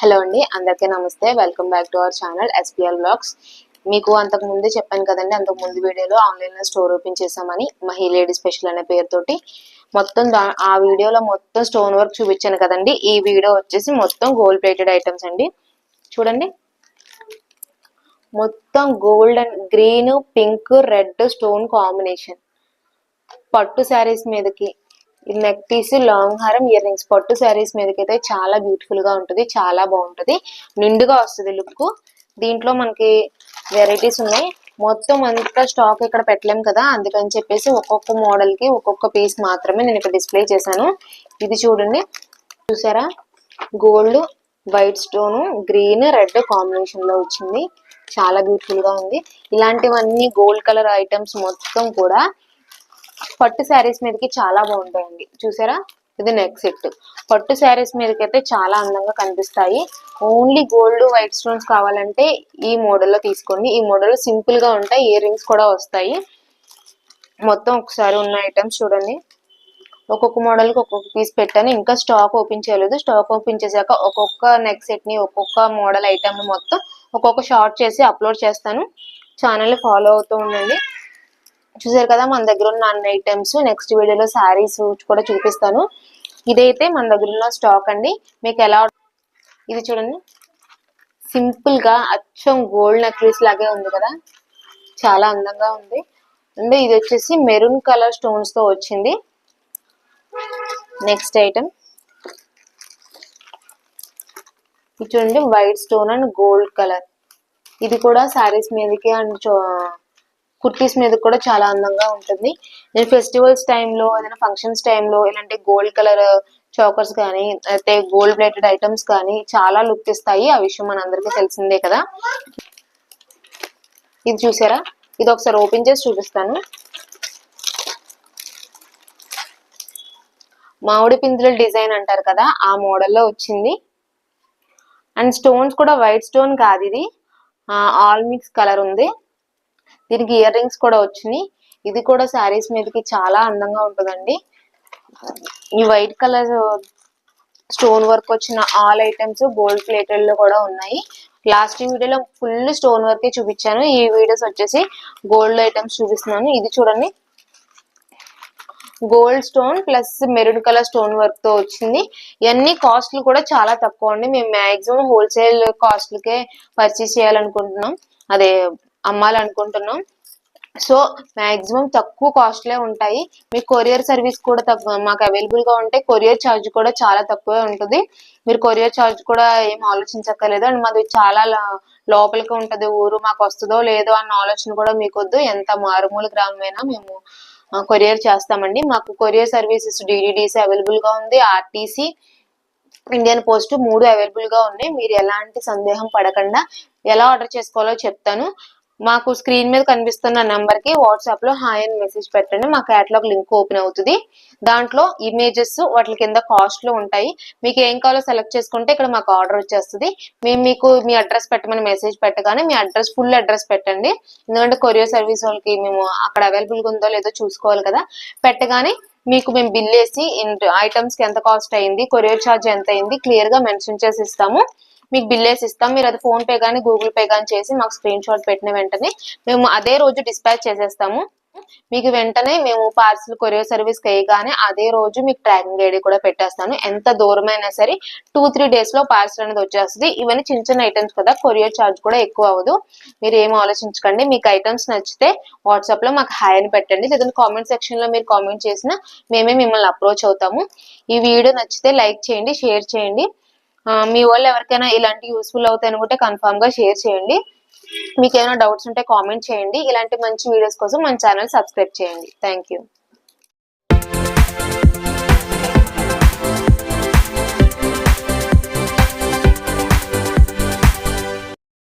Hello అండి అందరికీ నమస్తే. Welcome back to our channel SPL blogs మీకు అంతకు ముందే చెప్పాను కదండి అంతకు ముందు వీడియోలో ఆన్లైన్లో స్టోర్ ఓపెన్ చేసామని మహీ లేడీ స్పెషల్ అనే పేరుతోటి. మొత్తం ఆ వీడియోలో మొత్తం స్టోన్ వర్క్ చూపించాను కదండి. ఈ వీడియో వచ్చేసి మొత్తం గోల్డ్ ప్లేటెడ్ ఐటమ్స్ అండి. చూడండి. మొత్తం gold and green pink red stone combination పట్టు శారీస్ మీదకి నెక్ పీస్ లాంగ్ హారం ఇయర్ రింగ్స్. పట్టు శారీస్ మీదకి అయితే చాలా బ్యూటిఫుల్గా ఉంటుంది. చాలా బాగుంటుంది. నిండుగా వస్తుంది లుక్ దీంట్లో మనకి వెరైటీస్ ఉన్నాయి. మొత్తం అంతా స్టాక్ ఇక్కడ పెట్టలేం కదా. అందుకని చెప్పేసి ఒక్కొక్క మోడల్కి ఒక్కొక్క పీస్ మాత్రమే నేను ఇక్కడ డిస్ప్లే చేశాను. ఇది చూడండి. చూసారా? Gold white stone green red కాంబినేషన్లో వచ్చింది. చాలా బ్యూటిఫుల్గా ఉంది. ఇలాంటివన్నీ గోల్డ్ కలర్ ఐటమ్స్ మొత్తం కూడా పట్టు శారీస్ మీదకి చాలా బాగుంటాయండి. చూసారా? ఇది నెక్ సెట్ పట్టు శారీస్ మీదకి అయితే చాలా అందంగా కనిపిస్తాయి. ఓన్లీ గోల్డ్ వైట్ స్టోన్స్ కావాలంటే ఈ మోడల్లో తీసుకోండి. ఈ మోడల్ సింపుల్గా ఉంటాయి. ఇయర్ రింగ్స్ కూడా వస్తాయి. మొత్తం ఒకసారి ఉన్న ఐటమ్స్ చూడండి. ఒక్కొక్క మోడల్కి ఒక్కొక్క పీస్ పెట్టాను. ఇంకా స్టాక్ ఓపెన్ చేయలేదు. స్టాక్ ఓపెన్ చేశాక ఒక్కొక్క నెక్ సెట్ని ఒక్కొక్క మోడల్ ఐటమ్ని మొత్తం ఒక్కొక్క షార్ట్ చేసి అప్లోడ్ చేస్తాను. ఛానల్ ఫాలో అవుతూ ఉండండి. చూసారు కదా మన దగ్గర ఉన్న అన్ని ఐటమ్స్ నెక్స్ట్ వీడియోలో శారీస్ కూడా చూపిస్తాను. ఇదైతే మన దగ్గర ఉన్న స్టాక్ అండి. మీకు ఎలా ఇది చూడండి. సింపుల్గా అచ్చం గోల్డ్ నెక్లెస్ లాగే ఉంది కదా. చాలా అందంగా ఉంది. అండ్ ఇది వచ్చేసి మెరూన్ కలర్ స్టోన్స్తో వచ్చింది. నెక్స్ట్ ఐటమ్ ఇది చూడండి white stone and gold colour ఇది కూడా శారీస్ మీదకి అండ్ కుర్తీస్ మీద కూడా చాలా అందంగా ఉంటుంది. నేను ఫెస్టివల్స్ టైంలో ఏదైనా ఫంక్షన్స్ టైంలో ఇలాంటి గోల్డ్ కలర్ చౌకర్స్ కానీ అయితే గోల్డ్ ప్లేటెడ్ ఐటమ్స్ కానీ చాలా లుక్ ఇస్తాయి ఆ విషయం మనందరికీ తెలిసిందే కదా. ఇది చూసారా? ఇది ఒకసారి ఓపెన్ చేసి చూపిస్తాను. మామిడి పిందులు డిజైన్ అంటారు కదా ఆ మోడల్లో వచ్చింది. అండ్ స్టోన్స్ కూడా వైట్ స్టోన్ కాదు ఇది. ఆల్ మిక్స్ కలర్ ఉంది. దీనికి ఇయర్ రింగ్స్ కూడా వచ్చినాయి. ఇది కూడా శారీస్ మీదకి చాలా అందంగా ఉంటుందండి. ఈ వైట్ కలర్ స్టోన్ వర్క్ వచ్చిన ఆల్ ఐటమ్స్ గోల్డ్ ప్లేటెడ్లో కూడా ఉన్నాయి. లాస్ట్ వీడియోలో ఫుల్ స్టోన్ వర్కే చూపించాను. ఈ వీడియోస్ వచ్చేసి గోల్డ్ ఐటమ్స్ చూపిస్తున్నాను. ఇది చూడండి. Gold stone plus maroon colour stone వర్క్తో వచ్చింది. ఇవన్నీ కాస్ట్లు కూడా చాలా తక్కువ అండి. మేము మాక్సిమం హోల్సేల్ కాస్ట్లకే పర్చేస్ చేయాలనుకుంటున్నాం. అదే అమ్మాలనుకుంటున్నాం. సో మాక్సిమం తక్కువ కాస్ట్లే ఉంటాయి. మీ కొరియర్ సర్వీస్ కూడా తక్కువ మాకు అవైలబుల్గా ఉంటే కొరియర్ ఛార్జ్ కూడా చాలా తక్కువే ఉంటుంది. మీరు కొరియర్ ఛార్జ్ కూడా ఏం ఆలోచించక్కర్లేదు. అండ్ మాది చాలా లోపలికి ఉంటుంది ఊరు మాకు వస్తుందో లేదో అన్న ఆలోచన కూడా మీకు వద్దు ఎంత మారుమూల గ్రామమైనా మేము కొరియర్ చేస్తామండి. మాకు కొరియర్ సర్వీసెస్ డిడిడిసి అవైలబుల్గా ఉంది ఆర్టీసీ ఇండియన్ పోస్ట్ మూడు అవైలబుల్గా ఉన్నాయి. మీరు ఎలాంటి సందేహం పడకుండా ఎలా ఆర్డర్ చేసుకోవాలో చెప్తాను. మాకు స్క్రీన్ మీద కనిపిస్తున్న నంబర్కి వాట్సాప్లో హాయ్ అని మెసేజ్ పెట్టండి. మా క్యాటలాగ్ లింక్ ఓపెన్ అవుతుంది. దాంట్లో ఇమేజెస్ వాటి కింద కాస్ట్లో ఉంటాయి. మీకు ఏం కావాలో సెలెక్ట్ చేసుకుంటే ఇక్కడ మాకు ఆర్డర్ వచ్చేస్తుంది. మేము మీకు మీ అడ్రస్ పెట్టమని మెసేజ్ పెట్టగానే మీ అడ్రస్ ఫుల్ అడ్రస్ పెట్టండి. ఎందుకంటే కొరియర్ సర్వీస్ వాళ్ళకి మేము అక్కడ అవైలబుల్గా ఉందో లేదో చూసుకోవాలి కదా. పెట్టగానే మీకు మేము బిల్ వేసి ఐటమ్స్కి ఎంత కాస్ట్ అయింది కొరియర్ ఛార్జ్ ఎంత అయింది క్లియర్గా మెన్షన్ చేసి ఇస్తాము. మీకు బిల్ వేసి ఇస్తాం. మీరు అది ఫోన్ పే కానీ గూగుల్ పే కానీ చేసి మాకు స్క్రీన్ షాట్ పెట్టిన వెంటనే మేము అదే రోజు డిస్పాచ్ చేసేస్తాము. మీకు వెంటనే మేము పార్సిల్ కొరియర్ సర్వీస్ వేయగానే అదే రోజు మీకు ట్రాకింగ్ ఐడి కూడా పెట్టేస్తాను. ఎంత దూరమైనా సరే టూ త్రీ డేస్లో పార్సిల్ అనేది వచ్చేస్తుంది. ఇవన్నీ చిన్న చిన్న ఐటమ్స్ కదా కొరియర్ ఛార్జ్ కూడా ఎక్కువ అవ్వదు. మీరు ఏం ఆలోచించకండి. మీకు ఐటమ్స్ నచ్చితే వాట్సాప్లో మాకు హాయ్ అని పెట్టండి. లేదంటే కామెంట్ సెక్షన్లో మీరు కామెంట్ చేసినా మేమే మిమ్మల్ని అప్రోచ్ అవుతాము. ఈ వీడియో నచ్చితే లైక్ చేయండి షేర్ చేయండి. మీ వాళ్ళు ఎవరికైనా ఇలాంటి యూస్ఫుల్ అవుతాయి అనుకుంటే కన్ఫామ్గా షేర్ చేయండి. మీకు ఏమైనా డౌట్స్ ఉంటే కామెంట్ చేయండి. ఇలాంటి మంచి వీడియోస్ కోసం మన ఛానల్ సబ్స్క్రైబ్ చేయండి. Thank you